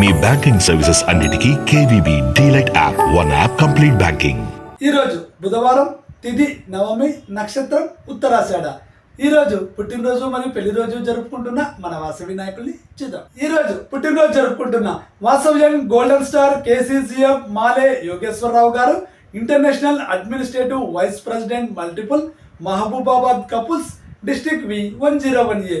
మీ banking services అన్నిటికీ KVB DLite app one app complete banking ఈరోజు బుధవారం తిథి నవమి నక్షత్రం ఉత్తరాషాఢ. ఈరోజు పుట్టినరోజు మరియు పెళ్ళి రోజు జరుపుకుంటున్న మన వాసవి నాయకుల్ని చూద్దాం. ఈ రోజు పుట్టినరోజు జరుపుకుంటున్న వాసవ్యం golden star KCCM Male Yogeswararao garu international administrative vice president multiple Mahabubabad couples district V one zero one A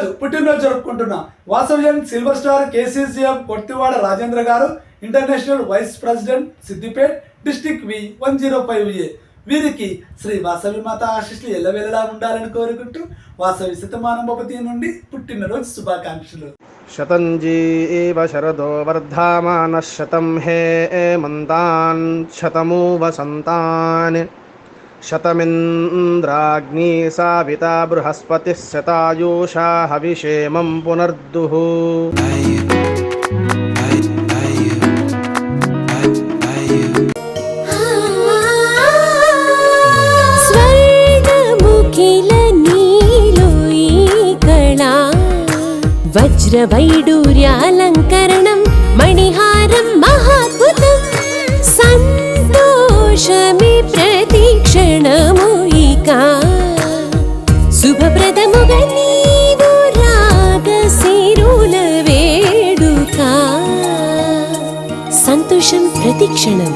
ఈరోజు పుట్టినరోజు జరుపుకుంటున్న. Vasavyam silver star KCCM Kothivada Rajendra garu international vice president Siddipet district V one zero five A. వీరికి శ్రీ వాసవి మాత ఆశీస్సులు ఎల్లవెల్లలా ఉండాలని కోరుకుంటూ వాసవి శతమానం భవతి నుండి పుట్టినరోజు శుభాకాంక్షలు. శతంజీ ఏవ శరదో వర్ధామాన శతం హే మంతాన్ శతము వసంతాన్ शतमिन्द्राग्नी साविता बृहस्पतिः शतायूषा हविषेमं पुनर्दुः वज्रवैडूर्यालङ्करणं मणिहारं महाद्भुतं सन्तोषमे प्र సంతోషం ప్రతి క్షణం.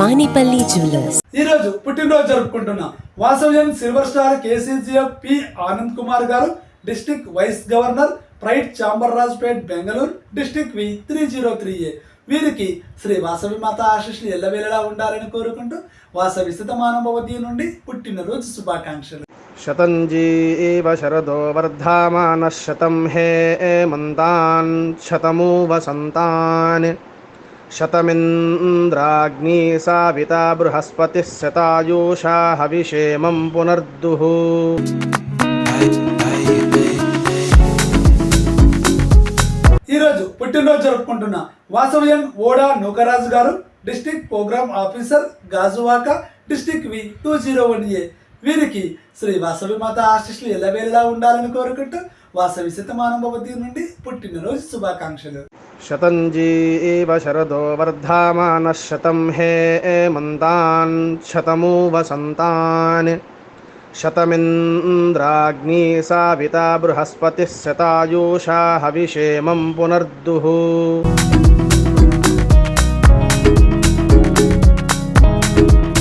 మానిపల్లి జ్యువెలర్స్. ఈరోజు పుట్టినరోజు జరుపుకుంటున్న Vasavyam silver star KCGF P Anand Kumar garu district vice governor pride chamber Rajpet Bengaluru district V three zero three A. వీరికి శ్రీ వాసవి మాత ఆశిష్లు ఎల్లవేళలా ఉండాలని కోరుకుంటూ వాసవి స్థితమానభవతి నుండి పుట్టినరోజు శుభాకాంక్షలు. శతంజీ శరదో వర్ధమాన శతం హే మంతాన్ శతమూ వసంతాన్ शतमिन्द्राग्नी साविता बृहस्पतिः शतायुषा हविषेमं पुनर्दुः ఈ రోజు పుట్టినరోజు జరుపుకుంటున్న వాసవ్యం ఓడా నూకరాజు గారు district programme officer Gajuwaka district V two zero one A వీరికి శ్రీ వాసవి మాత ఆశీస్సులు ఎల్లవేళలా ఉండాలని కోరుకుంటూ వాసవి శతమానభవతి నుండి పుట్టినరోజు శుభాకాంక్షలు शतञ्जीव शरदो वर्धामानः शतं हे मन्तान् शतमु वसन्तान् शतमिन्द्राग्नी साविता बृहस्पतिः शतायुषा हविषेमं पुनर्दुः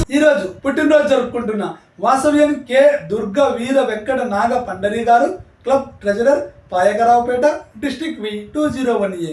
ఈ రోజు పుట్టినరోజు జరుపుకుంటున్న వాసవ్యం కె దుర్గ వీర వెంకట నాగ పండరి గారు club treasurer Payakaraopeta district V two zero one A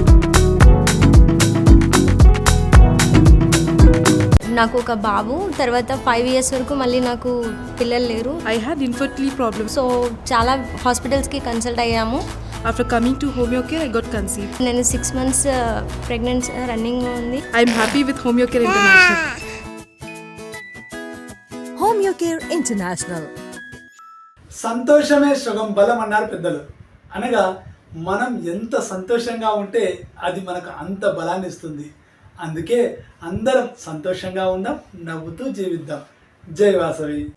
నాకు ఒక బాబు తర్వాత ఫైవ్ ఇయర్స్ వరకు మళ్ళీ నాకు పిల్లలు లేరు I had infertility problems. So చాలా హాస్పిటల్స్కి కన్సల్ట్ అయ్యాము After coming to Homeocare, I got conceived. నేను సిక్స్ మంత్స్ ప్రెగ్నెన్సీ రన్నింగ్ ఉంది I'm happy with Homeocare International. Homiocare International. సంతోషమే సుగం బలం అన్నారు పెద్దలు అనగా మనం ఎంత సంతోషంగా ఉంటే అది మనకు అంత బలాన్ని ఇస్తుంది అందుకే అందరం సంతోషంగా ఉందాం నవ్వుతూ జీవిద్దాం. జై వాసవి.